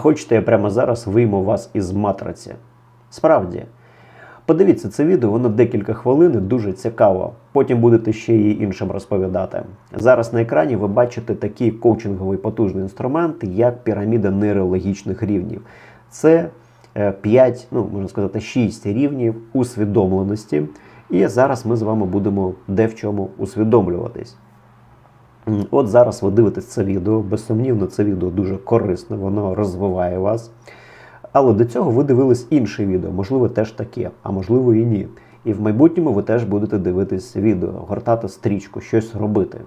хочете, я прямо зараз вийму вас із матриці. Справді. Подивіться це відео, воно декілька хвилин, дуже цікаво. Потім будете ще і іншим розповідати. Зараз на екрані ви бачите такий коучинговий потужний інструмент, як піраміда нейрологічних рівнів. Це 5, ну можна сказати, 6 рівнів усвідомленості. І зараз ми з вами будемо де в чому усвідомлюватись. От зараз ви дивитесь це відео. Безсумнівно, це відео дуже корисне, воно розвиває вас. Але до цього ви дивились інше відео, можливо, теж таке, а можливо і ні. І в майбутньому ви теж будете дивитись відео, гортати стрічку, щось робити.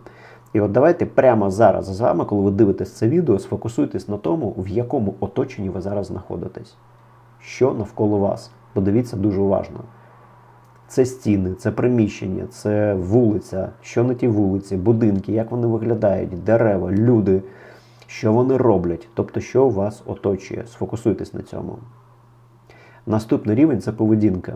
І от давайте прямо зараз з вами, коли ви дивитесь це відео, сфокусуйтесь на тому, в якому оточенні ви зараз знаходитесь. Що навколо вас. Подивіться дуже уважно. Це стіни, це приміщення, це вулиця, що на тій вулиці, будинки, як вони виглядають, дерева, люди, що вони роблять, тобто, що вас оточує. Сфокусуйтесь на цьому. Наступний рівень це поведінка.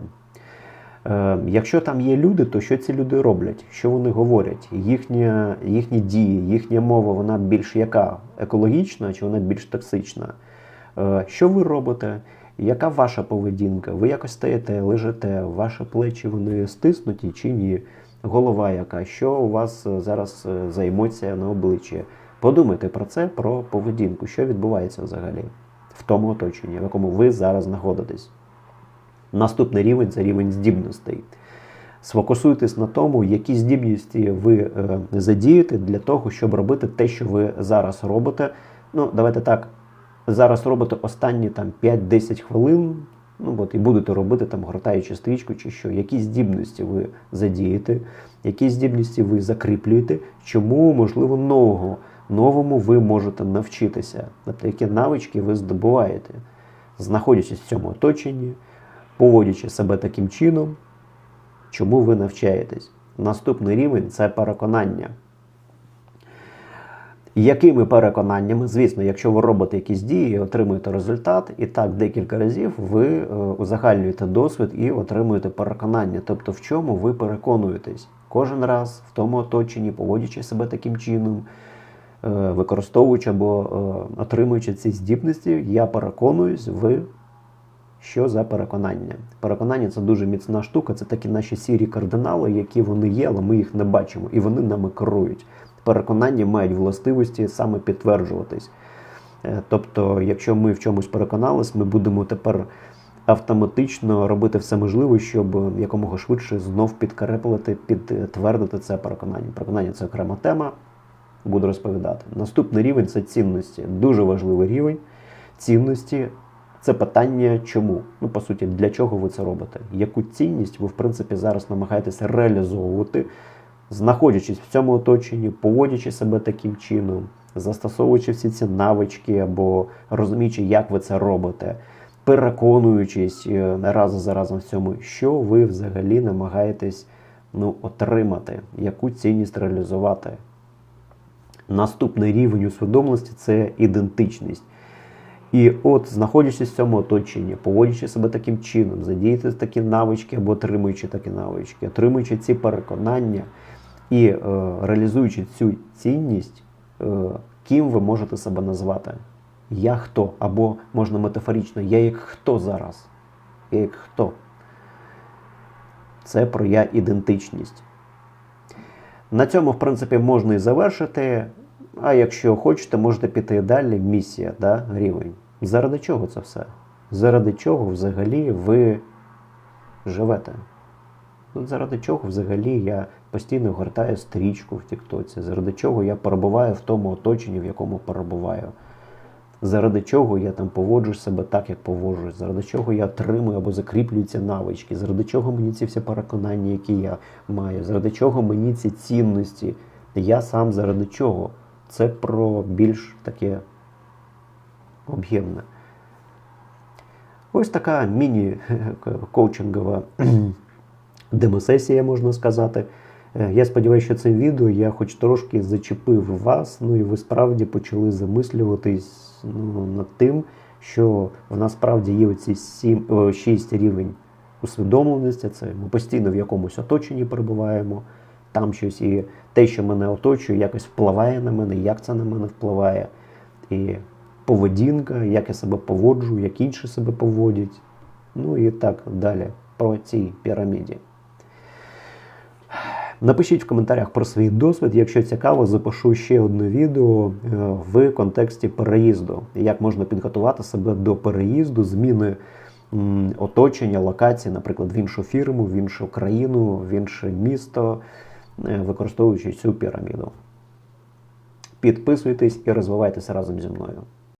Е, якщо там є люди, то що ці люди роблять? Що вони говорять? Їхня, їхні дії, їхня мова, вона більш яка? Екологічна чи вона більш токсична? Е, що ви робите? Яка ваша поведінка? Ви якось стаєте, лежите, ваші плечі вони стиснуті чи ні? Голова яка? Що у вас е, зараз е, за емоція на обличчі? Подумайте про це, про поведінку, що відбувається взагалі в тому оточенні, в якому ви зараз знаходитесь. Наступний рівень це рівень здібностей. Сфокусуйтесь на тому, які здібності ви е, задієте для того, щоб робити те, що ви зараз робите. Ну, давайте так, зараз робите останні там 5-10 хвилин, ну от і будете робити там, гортаючи стрічку чи що, які здібності ви задієте, які здібності ви закріплюєте, чому, можливо, нового, новому ви можете навчитися, тобто які навички ви здобуваєте, знаходячись в цьому оточенні, поводячи себе таким чином, чому ви навчаєтесь. Наступний рівень це переконання. Якими переконаннями, звісно, якщо ви робите якісь дії, отримуєте результат, і так декілька разів ви е, узагальнюєте досвід і отримуєте переконання. Тобто, в чому ви переконуєтесь кожен раз в тому оточенні, поводячи себе таким чином, е, використовуючи або е, отримуючи ці здібності, я переконуюсь, ви що за переконання? Переконання це дуже міцна штука, це такі наші сірі кардинали, які вони є, але ми їх не бачимо, і вони нами керують. Переконання мають властивості саме підтверджуватись. Е, Тобто, якщо ми в чомусь переконались, ми будемо тепер автоматично робити все можливе, щоб якомога швидше знов підкреплити, підтвердити це переконання. Переконання це окрема тема, буду розповідати. Наступний рівень це цінності. Дуже важливий рівень цінності. Це питання чому? Ну, по суті, для чого ви це робите? Яку цінність ви, в принципі, зараз намагаєтеся реалізовувати, знаходячись в цьому оточенні, поводячи себе таким чином, застосовуючи всі ці навички або розуміючи, як ви це робите, переконуючись е, раз за разом в цьому, що ви взагалі намагаєтесь ну, отримати, яку цінність реалізувати. Наступний рівень усвідомленості це ідентичність. І от, знаходячись в цьому оточенні, поводячи себе таким чином, задіяти такі навички або отримуючи такі навички, отримуючи ці переконання і е, реалізуючи цю цінність, е, ким ви можете себе назвати? Я хто? Або можна метафорично, я як хто зараз? Я як хто? Це про я ідентичність. На цьому, в принципі, можна і завершити. А якщо хочете, можете піти далі. Місія, да, рівень. Заради чого це все? Заради чого взагалі ви живете? От заради чого взагалі я постійно гортаю стрічку в Тіктоці, заради чого я перебуваю в тому оточенні, в якому перебуваю. Заради чого я там поводжу себе так, як поводжусь, заради чого я отримую або закріплюю ці навички, заради чого мені ці всі переконання, які я маю, заради чого мені ці цінності. Я сам заради чого? Це про більш таке об'ємне. Ось така міні-коучингова демосесія, можна сказати. Е, Я сподіваюся, що цим відео я хоч трошки зачепив вас, ну і ви справді почали замислюватись ну, над тим, що в нас справді є оці 7, о, 6 рівень усвідомленості. Це ми постійно в якомусь оточенні перебуваємо, там щось і те, що мене оточує, якось впливає на мене, як це на мене впливає. І поведінка, як я себе поводжу, як інші себе поводять. Ну і так далі по цій піраміді. Напишіть в коментарях про свій досвід. Якщо цікаво, запишу ще одне відео е, в контексті переїзду. Як можна підготувати себе до переїзду, зміни оточення, локації, наприклад, в іншу фірму, в іншу країну, в інше місто, е, використовуючи цю піраміду. Підписуйтесь і розвивайтеся разом зі мною.